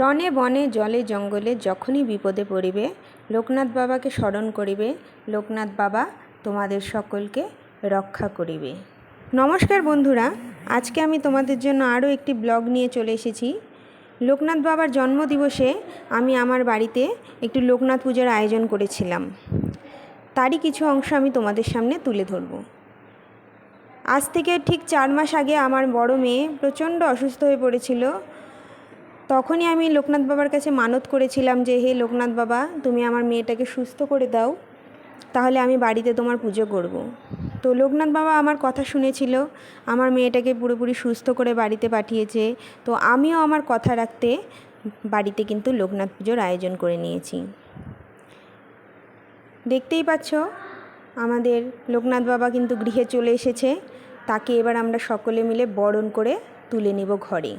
রণে বনে, জলে, জঙ্গলে যখনই বিপদে পড়িবে, লোকনাথ বাবাকে স্মরণ করিবে, লোকনাথ বাবা তোমাদের সকলকে রক্ষা করিবে। নমস্কার বন্ধুরা, আজকে আমি তোমাদের জন্য আরও একটি ব্লগ নিয়ে চলে এসেছি। লোকনাথ বাবার জন্মদিবসে আমি আমার বাড়িতে একটি লোকনাথ পূজার আয়োজন করেছিলাম। তারই কিছু অংশ আমি তোমাদের সামনে তুলে ধরবো। আজ থেকে ঠিক চার মাস আগে আমার বড় মেয়ে প্রচণ্ড অসুস্থ হয়ে পড়েছিল। তখনই আমি লোকনাথ বাবার কাছে মানত করেছিলাম যে, হে লোকনাথ বাবা, তুমি আমার মেয়েটাকে সুস্থ করে দাও, তাহলে আমি বাড়িতে তোমার পুজো করব। তো লোকনাথ বাবা আমার কথা শুনেছিল, আমার মেয়েটাকে পুরোপুরি সুস্থ করে বাড়িতে পাঠিয়েছে। তো আমিও আমার কথা রাখতে বাড়িতে কিন্তু লোকনাথ পুজোর আয়োজন করে নিয়েছি। দেখতেই পাচ্ছ, আমাদের লোকনাথ বাবা কিন্তু গৃহে চলে এসেছে। তাকে এবার আমরা সকলে মিলে বরণ করে তুলে নিব ঘরে।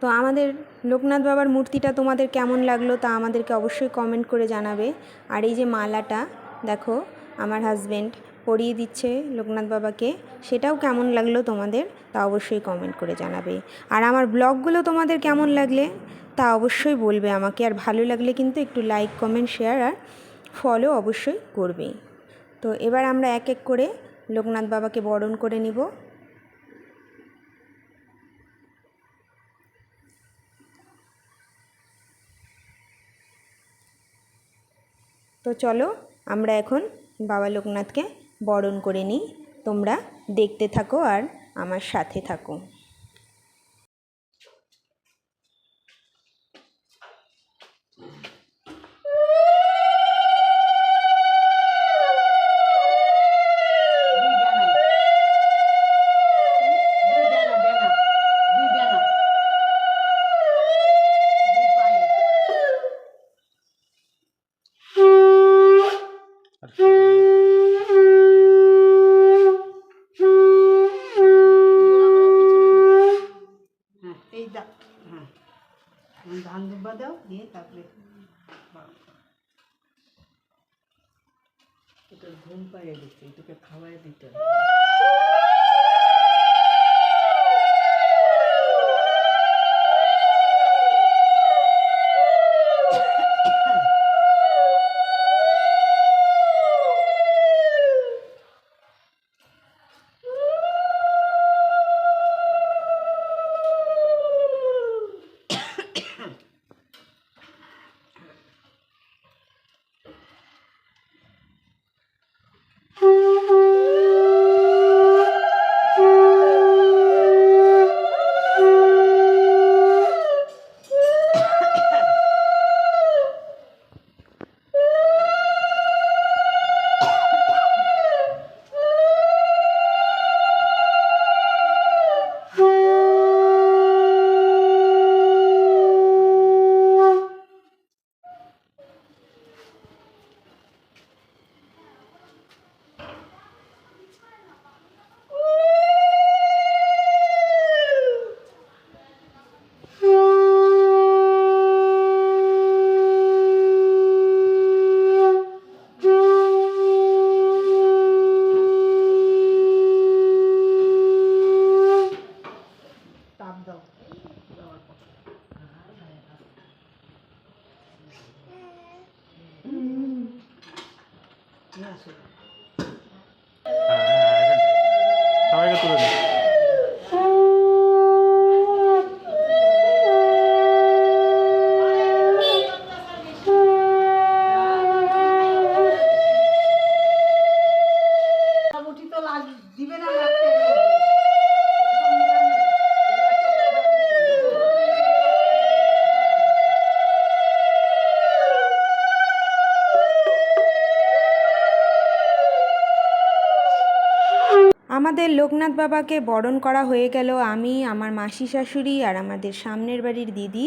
তো আমাদের লোকনাথ বাবার মূর্তিটা তোমাদের কেমন লাগল তা আমাদেরকে অবশ্যই কমেন্ট করে জানাবে। আর এই যে মালাটা, দেখো, আমার হাজব্যান্ড পরিয়ে দিচ্ছে লোকনাথ বাবাকে। সেটাও কেমন লাগল তোমাদের তা অবশ্যই কমেন্ট করে জানাবে। আর আমার ব্লগগুলো তোমাদের কেমন লাগলে তা অবশ্যই বলবে আমাকে। আর ভালো লাগলে কিন্তু একটু লাইক কমেন্ট শেয়ার আর ফলো অবশ্যই করবে। তো এবার আমরা এক এক করে লোকনাথ বাবাকে বরণ করে নিব। তো চলো, আমরা এখন বাবা লোকনাথকে বরণ করে নিই। তোমরা দেখতে থাকো আর আমার সাথে থাকো দুই ডানা দুই ডানা ডানা দুই ডানা দুই পায়ে হ্যাঁ এই দা হ্যাঁ এখন ধান দুব্বা দাও দিয়ে তারপরে বাও। এটা ঘুম পাইয়ে দিচ্ছে এটাকে খাওয়াই দিতে আমাদের লোকনাথ বাবাকে বরণ করা হয়ে গেল আমি, আমার মাসি শাশুড়ি আর আমাদের সামনের বাড়ির দিদি।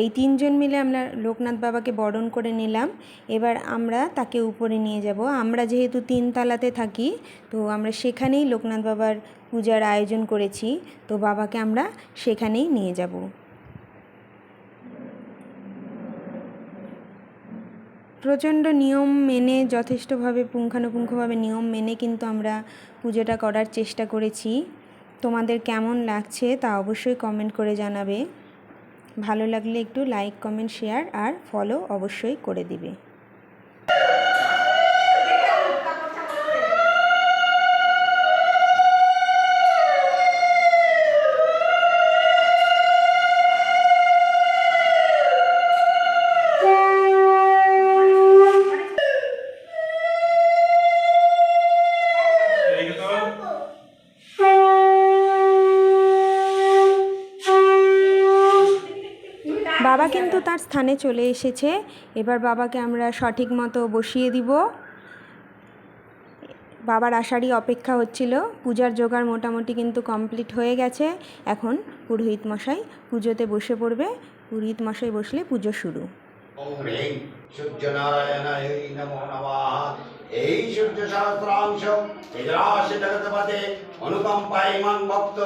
এই তিনজন মিলে আমরা লোকনাথ বাবাকে বরণ করে নিলাম। এবার আমরা তাকে উপরে নিয়ে যাব। আমরা যেহেতু তিনতলাতে থাকি, তো আমরা সেখানেই লোকনাথ বাবার পূজার আয়োজন করেছি। তো বাবাকে আমরা সেখানেই নিয়ে যাব। প্রচণ্ড নিয়ম মেনে, যথেষ্টভাবে পুঙ্খানুপুঙ্খভাবে নিয়ম মেনে কিন্তু আমরা পুজোটা করার চেষ্টা করেছি। তোমাদের কেমন লাগছে তা অবশ্যই কমেন্ট করে জানাবে। ভালো লাগলে একটু লাইক কমেন্ট শেয়ার আর ফলো অবশ্যই করে দিবে। স্থানে চলে এসেছে। এবার বাবাকে আমরা সঠিক মতো বসিয়ে দিব। বাবার আসারই অপেক্ষা হচ্ছিল। পূজার জোগাড় মোটামুটি কিন্তু কমপ্লিট হয়ে গেছে। এখন পুরোহিত মশাই পুজোতে বসে পড়বে। পুরোহিত মশাই বসলে পুজো শুরু। এই সূর্য সহস্রাংশ তেজরাশি জগৎপতে অনুকম্পায়মান ভক্ত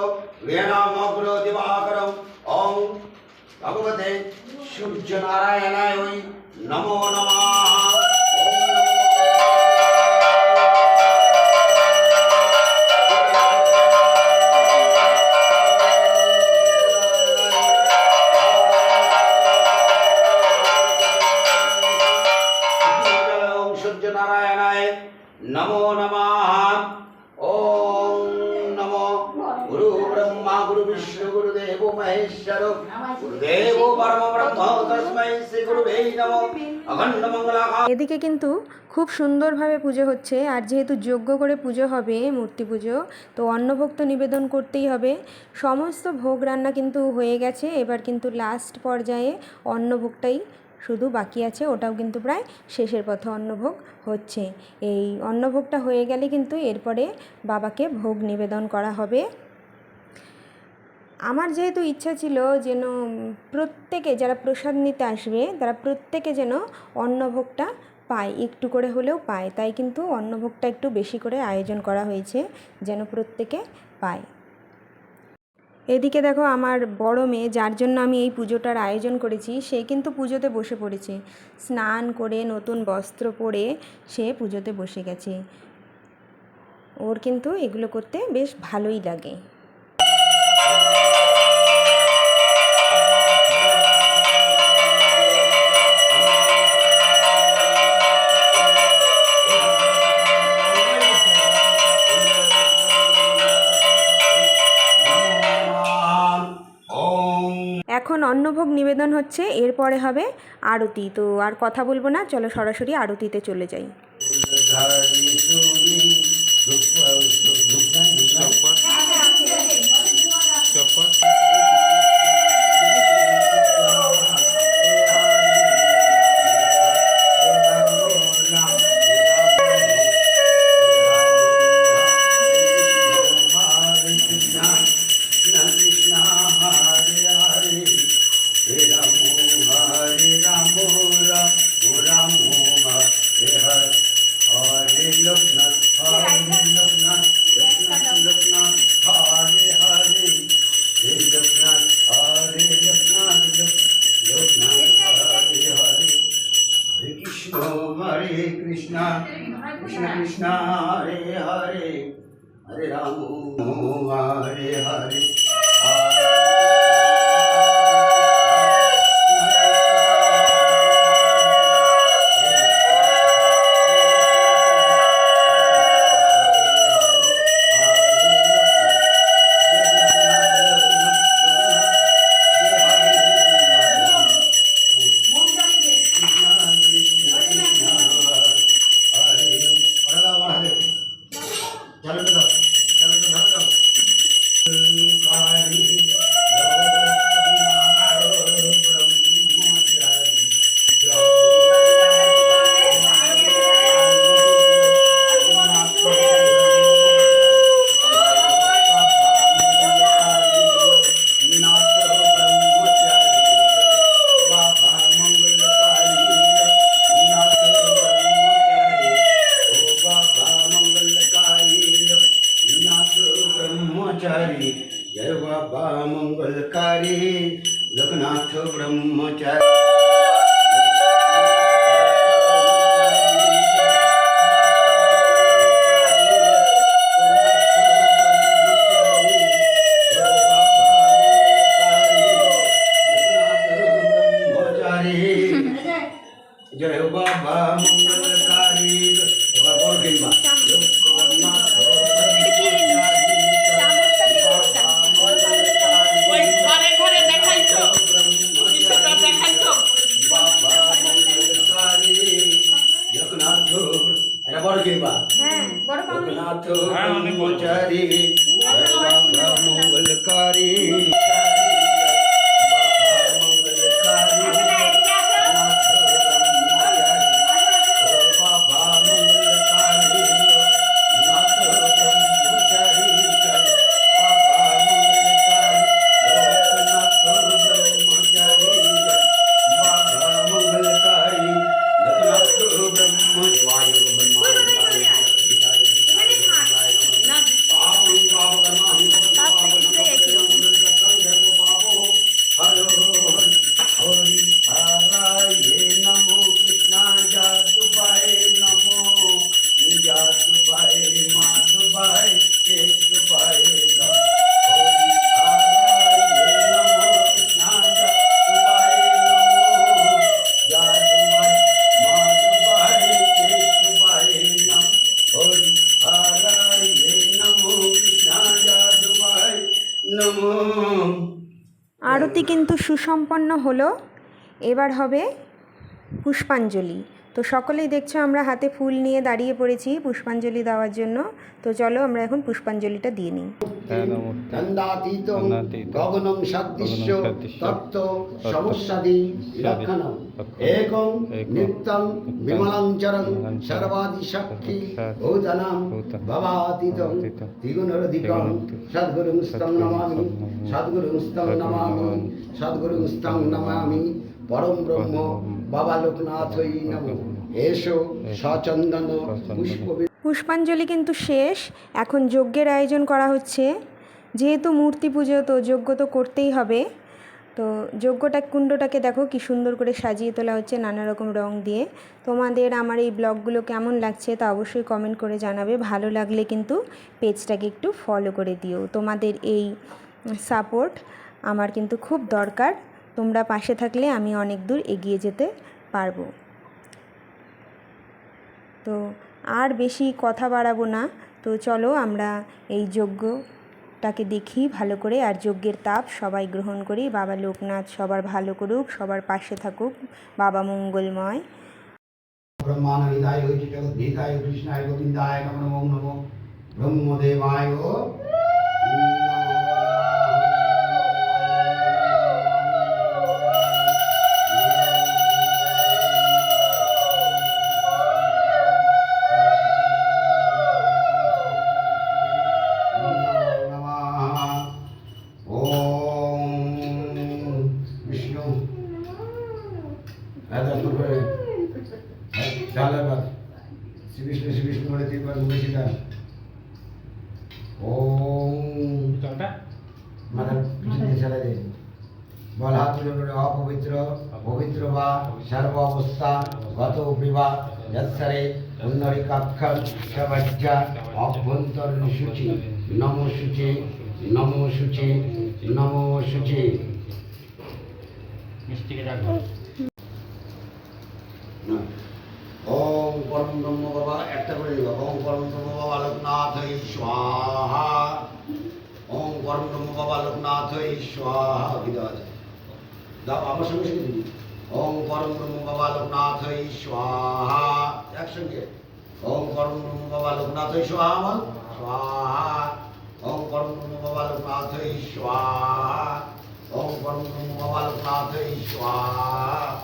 গৃহনামগ্র দিবাকরম। ওম ভগবতে সূর্যনারায়ণায় নমো নমঃ ওম ওম সূর্যনারায়ণায় নমো নমঃ ওম নমো গুরু বিষ্ণু গুরুদেব মহেশ্বর গুরুদেব পরম ব্রহ্ম তস্মৈ শ্রী গুরুবে নমো অখণ্ড মঙ্গলাকার এদিকে কিন্তু খুব সুন্দরভাবে পুজো হচ্ছে আর যেহেতু যজ্ঞ করে পুজো হবে মূর্তি পুজো তো অন্নভোগ তো নিবেদন করতেই হবে। সমস্ত ভোগ রান্না কিন্তু হয়ে গেছে এবার কিন্তু লাস্ট পর্যায়ে অন্নভোগটাই শুধু বাকি আছে ওটাও কিন্তু প্রায় শেষের পথে অন্নভোগ হচ্ছে। এই অন্নভোগটা হয়ে গেলে কিন্তু এরপরে বাবাকে ভোগ নিবেদন করা হবে। আমার যেহেতু ইচ্ছা ছিল যেন প্রত্যেকে যারা প্রসাদ নিতে আসবে, তারা প্রত্যেকে যেন অন্নভোগটা পায়, একটু করে হলেও পায়। তাই কিন্তু অন্নভোগটা একটু বেশি করে আয়োজন করা হয়েছে যেন প্রত্যেকে পায়। এদিকে দেখো আমার বড় মেয়ে, যার জন্য আমি এই পুজোটার আয়োজন করেছি, সে কিন্তু পুজোতে বসে পড়েছে। স্নান করে নতুন বস্ত্র পরে সে পুজোতে বসে গেছে। ওর কিন্তু এগুলো করতে বেশ ভালোই লাগে। এখন অন্নভোগ নিবেদন হচ্ছে এরপরে হবে আরতি তো আর কথা বলব না চলো সরাসরি আরতিতে চলে যাই Chiapas. हरे हरे। বড়। হলো এবার হবে পুষ্পাঞ্জলি। তো সকলেই দেখছ আমরা হাতে ফুল নিয়ে দাঁড়িয়ে পড়েছি পুষ্পাঞ্জলি দেওয়ার জন্য। তো চলো আমরা এখন পুষ্পাঞ্জলিটা দিয়ে নিই। একং নিত্যং বিমলাঞ্চরং সর্বাদি সর্বাদি ভূতনাম ভবাতীতং ত্রিগুণরধিকং সদ্গুরুং স্তং নমামি সদ্গুরুং সদ্গুরুং স্তং নমামি সদ্গুরুং স্তং নমামি। পরম ব্রহ্ম বাবা লোকনাথই নমঃ। এসো সচন্দন পুষ্প পুষ্পাঞ্জলি কিন্তু শেষ। এখন যজ্ঞের আয়োজন করা হচ্ছে। যেহেতু মূর্তি পুজো তো যজ্ঞ তো করতেই হবে। তো যজ্ঞটা কুণ্ডটাকে দেখো কি সুন্দর করে সাজিয়ে তোলা হচ্ছে নানা রকম রং দিয়ে। তোমাদের আমার এই ব্লগগুলো কেমন লাগছে তা অবশ্যই কমেন্ট করে জানাবে। ভালো লাগলে কিন্তু পেজটাকে একটু ফলো করে দিও। তোমাদের এই সাপোর্ট আমার কিন্তু খুব দরকার। তোমরা পাশে থাকলে আমি অনেক দূর এগিয়ে যেতে পারব। তো আর বেশি কথা বাড়াবো না। তো চলো আমরা এই যজ্ঞটাকে দেখি ভালো করে। আর যজ্ঞের তাপ সবাই গ্রহণ করি। বাবা লোকনাথ সবার ভালো করুক, সবার পাশে থাকুক। বাবা মঙ্গলময়। ব্রহ্মানন্দায় জগদ্ধিতায় কৃষ্ণায় গোবিন্দায় ব্রহ্মদেবায় বিষ্ণু শ্রী বিষ্ণু বলে তিনবার ঘুরেছি তার। ওম। জলটা মাথার পিছনে ছেড়ে দে বল হাত তুলে অপবিত্র পবিত্র বা সর্ব অবস্থা গত বিবা যৎসরে পুণ্যরিকাক্ষর সবজ্জা অভ্যন্তরীণ সূচি নম সূচি নম সূচি নম সূচি মিষ্টিকে রাখব ওম পরম ব্রহ্ম বাবা, একটা করে দিবা ওম পরম ব্রহ্ম বাবা লোকনাথ স্বাহা। ওম পরম ব্রহ্ম বাবা লোকনাথ স্বাহা। দেওয়া যায় দাও, আমার সঙ্গে সঙ্গে দিবি ওম পরম ব্রহ্ম বাবা লোকনাথ স্বাহা। একসঙ্গে। ওম পরম ব্রহ্ম বাবা লোকনাথ স্বাহা, বল। স্বাহা। ওম পরম ব্রহ্ম বাবা লোকনাথ স্বাহা। ওম পরম ব্রহ্ম বাবা লোকনাথ স্বাহা।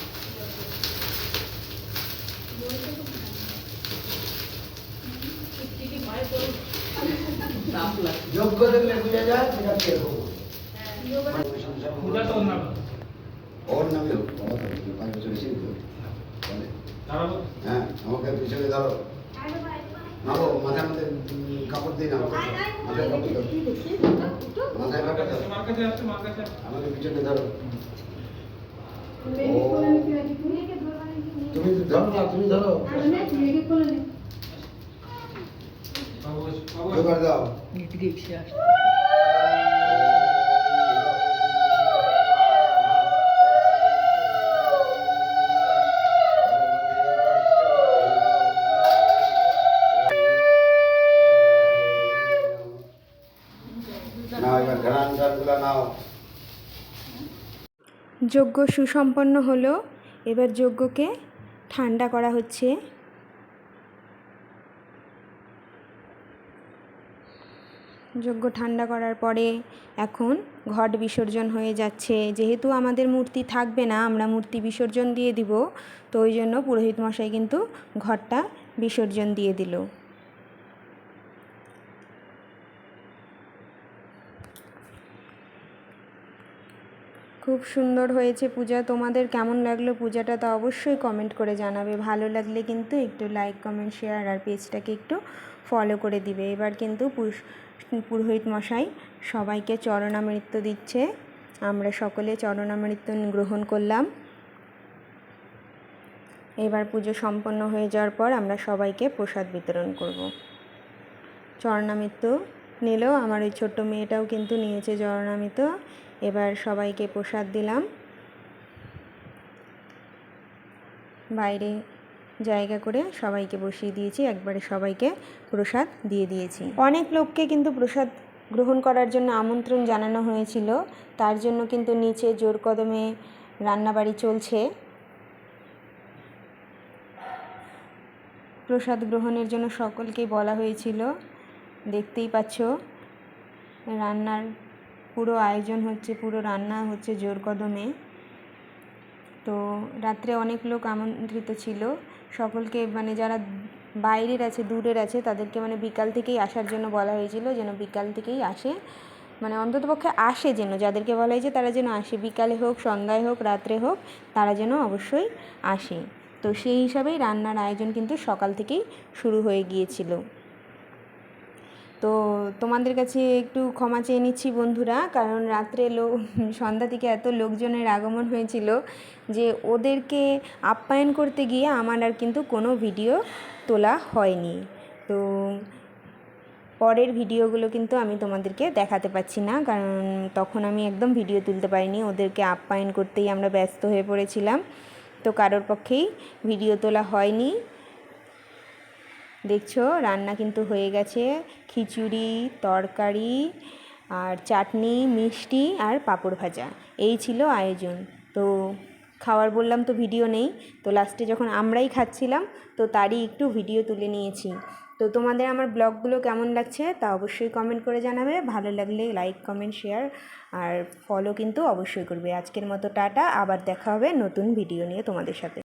যোগ্য দেখলে বুঝা যায় সেটা কে করব পূজা তো না ওর নামে হোক বাবা তো পাঁচ বছর বেশি হোক। বলে, তারা হ্যাঁ আমাকে পিছনে ধরো না গো মাথার কাপড় দিই না মাথায় কাপড় দাও মাথায় কাপড় দাও আমাকে পিছনে ধরো ও। তুমি ধরো না তুমি ধরো এবার দাও এদিকে এসে আসছে নাও এবার ঘ্রাণ টানগুলো নাও যজ্ঞ সুসম্পন্ন হলো। এবার যজ্ঞকে ঠান্ডা করা হচ্ছে। যজ্ঞ ঠান্ডা করার পরে এখন ঘট বিসর্জন হয়ে যাচ্ছে। যেহেতু আমাদের মূর্তি থাকবে না, আমরা মূর্তি বিসর্জন দিয়ে দিব। তো ওই জন্য পুরোহিত মশাই কিন্তু ঘরটা বিসর্জন দিয়ে দিল। খুব সুন্দর হয়েছে পূজা। তোমাদের কেমন লাগল পূজাটা তো অবশ্যই কমেন্ট করে জানাবে। ভালো লাগলে কিন্তু একটু লাইক কমেন্ট শেয়ার আর পেজটাকে একটু ফলো করে দিবে। এবার কিন্তু পুরোহিত মশাই সবাইকে চরণামৃত্য দিচ্ছে। আমরা সকলে চরণামৃত্য গ্রহণ করলাম। এবার পুজো সম্পন্ন হয়ে যাওয়ার পর আমরা সবাইকে প্রসাদ বিতরণ করব। চরণামৃত নিলেও আমার ওই ছোট্ট মেয়েটাও কিন্তু নিয়েছে জরনামিত এবার সবাইকে প্রসাদ দিলাম। বাইরে জায়গা করে সবাইকে বসিয়ে দিয়েছি, একবারে সবাইকে প্রসাদ দিয়ে দিয়েছি। অনেক লোককে কিন্তু প্রসাদ গ্রহণ করার জন্য আমন্ত্রণ জানানো হয়েছিল, তার জন্য কিন্তু নিচে জোর কদমে রান্নাবাড়ি চলছে। প্রসাদ গ্রহণের জন্য সকলকেই বলা হয়েছিল। দেখতেই পাচ্ছ। রান্নার পুরো আয়োজন হচ্ছে, পুরো রান্না হচ্ছে জোর কদমে। তো রাত্রে অনেক লোক আমন্ত্রিত ছিল। সকলকে মানে যারা বাইরের আছে, দূরের আছে, তাদেরকে মানে বিকাল থেকেই আসার জন্য বলা হয়েছিল যেন বিকাল থেকেই আসে। মানে অন্ততপক্ষে আসে যেন, যাদেরকে বলা হয়েছে তারা যেন আসে। বিকালে হোক, সন্ধ্যায় হোক, রাত্রে হোক, তারা যেন অবশ্যই আসে। তো সেই হিসাবেই রান্নার আয়োজন কিন্তু সকাল থেকেই শুরু হয়ে গিয়েছিল। তো তোমাদের কাছে একটু ক্ষমা চেয়ে নিচ্ছি বন্ধুরা, কারণ রাত্রে লো সন্ধ্যা থেকে এত লোকজনের আগমন হয়েছিল যে ওদেরকে আপ্যায়ন করতে গিয়ে আমার আর কিন্তু কোনো ভিডিও তোলা হয়নি। তো পরের ভিডিওগুলো কিন্তু আমি তোমাদেরকে দেখাতে পাচ্ছি না, কারণ তখন আমি একদম ভিডিও তুলতে পারিনি, ওদেরকে আপ্যায়ন করতেই আমরা ব্যস্ত হয়ে পড়েছিলাম। তো কারোর পক্ষেই ভিডিও তোলা হয়নি। দেখছ, রান্না কিন্তু হয়ে গেছে। খিচুড়ি, তরকারি আর চাটনি, মিষ্টি আর পাঁপড় ভাজা। এই ছিল আয়োজন। তো খাওয়ার বললাম তো ভিডিও নেই। তো লাস্টে যখন আমরাই খাচ্ছিলাম, তো তারই একটু ভিডিও তুলে নিয়েছি। তো তোমাদের আমার ব্লগগুলো কেমন লাগছে তা অবশ্যই কমেন্ট করে জানাবে। ভালো লাগলে লাইক কমেন্ট শেয়ার আর ফলো কিন্তু অবশ্যই করবে। আজকের মতো টাটা। আবার দেখা হবে নতুন ভিডিও নিয়ে তোমাদের সাথে।